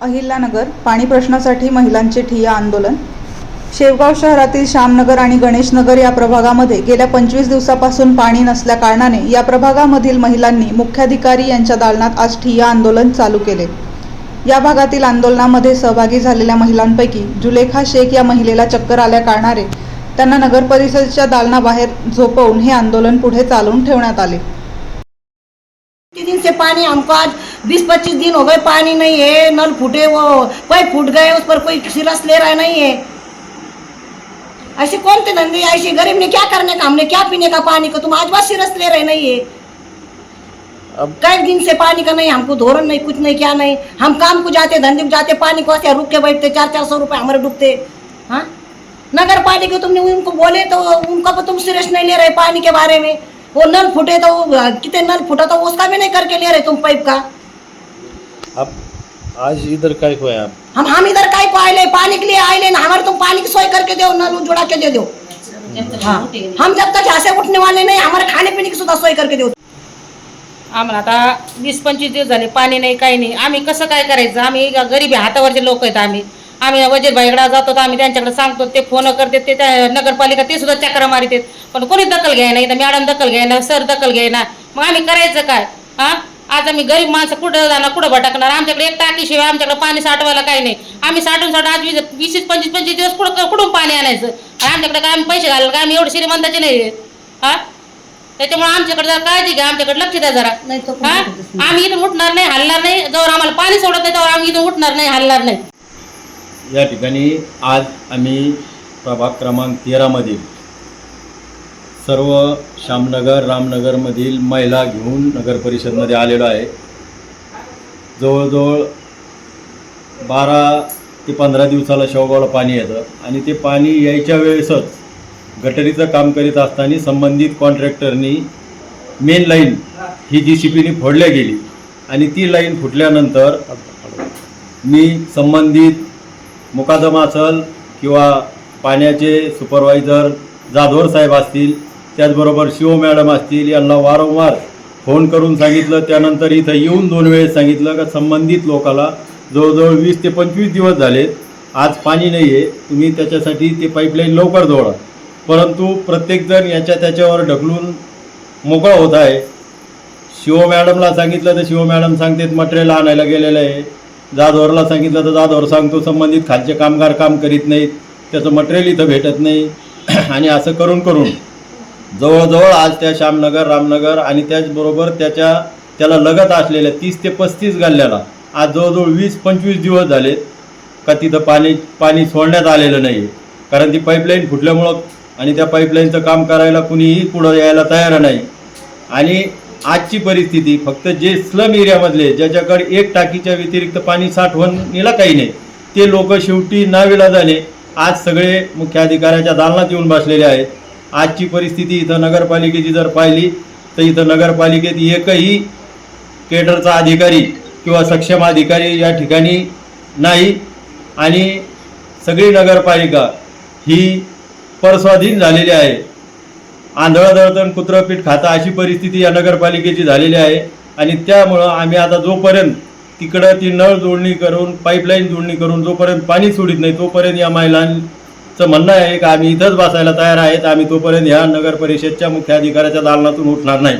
अहिल्यानगर पाणी प्रश्नासाठी महिलांचे ठिय्या आंदोलन. शेवगाव शहरातील श्यामनगर आणि गणेशनगर या प्रभागामध्ये गेल्या पंचवीस दिवसापासून पाणी नसल्या कारणाने या प्रभागामधील महिलांनी मुख्याधिकारी यांच्या दालनात आज ठिय्या आंदोलन चालू केले. या भागातील आंदोलनामध्ये सहभागी झालेल्या महिलांपैकी जुलेखा शेख या महिलेला चक्कर आल्या कारणाने त्यांना नगर परिषदेच्या दालनाबाहेर झोपवून हे आंदोलन पुढे चालवून ठेवण्यात आले. तीन बीस पच्चीस दिन हो गए पानी नहीं है नल फूटे वो पाइप फूट गए उस पर कोई सिरस ले रहा नहीं है। ऐसे कौन थे धंधे ऐसे गरीब ने क्या करने का? हमने क्या पीने का पानी का? तुम आज बात सिरस ले रहे नहीं है। अब कई दिन से पानी का नहीं हमको धोरण नहीं कुछ नहीं क्या नहीं। हम काम को जाते धंधे को जाते पानी को ऐसे रुक के बैठते चार चार सौ रुपए हमारे डूबते। हाँ? नगर पालिका तुमने उनको बोले तो उनका तो तुम सीरियस नहीं ले रहे पानी के बारे में। वो नल फूटे तो कितने नल फूटा तो उसका भी नहीं करके ले रहे तुम पाइप का। आप आज इधर काय को आप? हम हम इधर काय को आए पानी के लिए आए ना हमारे तुम पानी की सोई करके दो नल जुड़ा के दे दो। हाँ। हम जब तक यहाँ से उठने वाले नहीं हमारे खाने पीने की सुद्धा सोई करके दो। आम्हाला आता वीस पंचवीस दिवस झाले पाणी नाही काही नाही. आम्ही कसं काय करायचं? आम्ही गरीब आहे, हातावरचे लोक आहेत आम्ही. आम्ही वजीरबाईकडे जातो तर आम्ही त्यांच्याकडे सांगतो ते फोन करते ते त्या नगरपालिका ते सुद्धा चक्र मारित पण कोणी दखल घ्यायना इथं? मॅडम दखल घ्यायना सर दखल घ्यायना? मग आम्ही करायचं काय? हा? आज आम्ही गरीब माणसं कुठं जाणार कुठं भटकणार? आमच्याकडे एक टाकीशिवाय आमच्याकडे पाणी साठवायला काही नाही. आम्ही साठवून साठवून आज वीस वीस पंचवीस पंचवीस दिवस कुठं कुठून पाणी आणायचं? आणि आमच्याकडे काय आम्ही पैसे घालायला काय आम्ही एवढे श्रीमंताचे नाही आहेत. हा? त्याच्यामुळे आमच्याकडे जरा काळजी घ्या आमच्याकडे लक्ष द्या जरा. नाही तो हा? आम्ही इथून उठणार नाही हलणार नाही. जवळ आम्हाला पाणी सोडत नाही तेव्हा आम्ही इथून उठणार नाही हलणार नाही. या ठिकाणी आज आम्ही प्रभाग क्रमांक तेरामधील सर्व श्यामनगर रामनगरमधील महिला घेऊन नगर परिषदमध्ये आलेलो आहे. जवळजवळ बारा ते पंधरा दिवसाला शेवगावला पाणी येतं आणि ते पाणी यायच्या वेळेसच गटरीचं काम करीत असताना संबंधित कॉन्ट्रॅक्टरनी मेन लाईन ही जी सी पीने फोडल्या गेली आणि ती लाईन फुटल्यानंतर मी संबंधित मुकादमा असल किंवा पाण्याचे सुपरवायझर जाधवर साहेब असतील त्याचबरोबर शिव मॅडम असतील यांना वारंवार फोन करून सांगितलं. त्यानंतर इथं येऊन दोन वेळेस सांगितलं का संबंधित लोकाला जवळजवळ वीस ते पंचवीस दिवस झालेत. आज पाणी नाही आहे तुम्ही त्याच्यासाठी ते पाईपलाईन लवकर जोडा. परंतु प्रत्येकजण याच्या त्याच्यावर ढकलून मोकळा होत आहे. शिव मॅडमला सांगितलं तर शिव मॅडम सांगतात मटेरियल आणायला गेलेलं आहे. जाधवरला सांगितलं तर जाधवर सांगतो संबंधित खालचे कामगार काम करीत नाहीत. त्याचं मटेरियल इथं भेटत नाही. आणि असं करून करून जवळजवळ आज त्या श्यामनगर रामनगर आणि त्याचबरोबर त्याच्या त्याला लगत असलेल्या तीस ते पस्तीस गल्ल्याला आज जवळजवळ वीस पंचवीस दिवस झालेत का तिथं पाणी पाणी सोडण्यात आलेलं नाही कारण ती पाईपलाईन फुटल्यामुळं आणि त्या पाईपलाईनचं काम करायला कुणीही पुढं यायला तयार नाही. आणि आजची परिस्थिती फक्त जे स्लम एरियामधले ज्याच्याकडे एक टाकीच्या व्यतिरिक्त पाणी साठवणीला काही नाही ते लोक शेवटी नाविलाजाने आज सगळे मुख्याधिकाऱ्याच्या दालनात येऊन बसलेले आहेत. आजची परिस्थिती इथं नगरपालिकेची जर पाहिली तर इथं नगरपालिकेत एकही केडरचा अधिकारी किंवा सक्षम अधिकारी या ठिकाणी नाही. आणि सगळी नगरपालिका ही परस्वाधीन झालेली आहे. आंधळं दळतण कुत्रं पीठ खाता अशी परिस्थिती या नगरपालिकेची झालेली आहे. आणि त्यामुळं आम्ही आता जोपर्यंत तिकडं ती नळ जोडणी करून पाईपलाईन जोडणी करून जोपर्यंत पाणी सोडित नाही तोपर्यंत या महिलां चं म्हणणं आहे का आम्ही इथंच बसायला तयार आहेत. आम्ही तोपर्यंत ह्या नगर परिषदच्या मुख्याधिकाऱ्याच्या दालनातून उठणार नाही.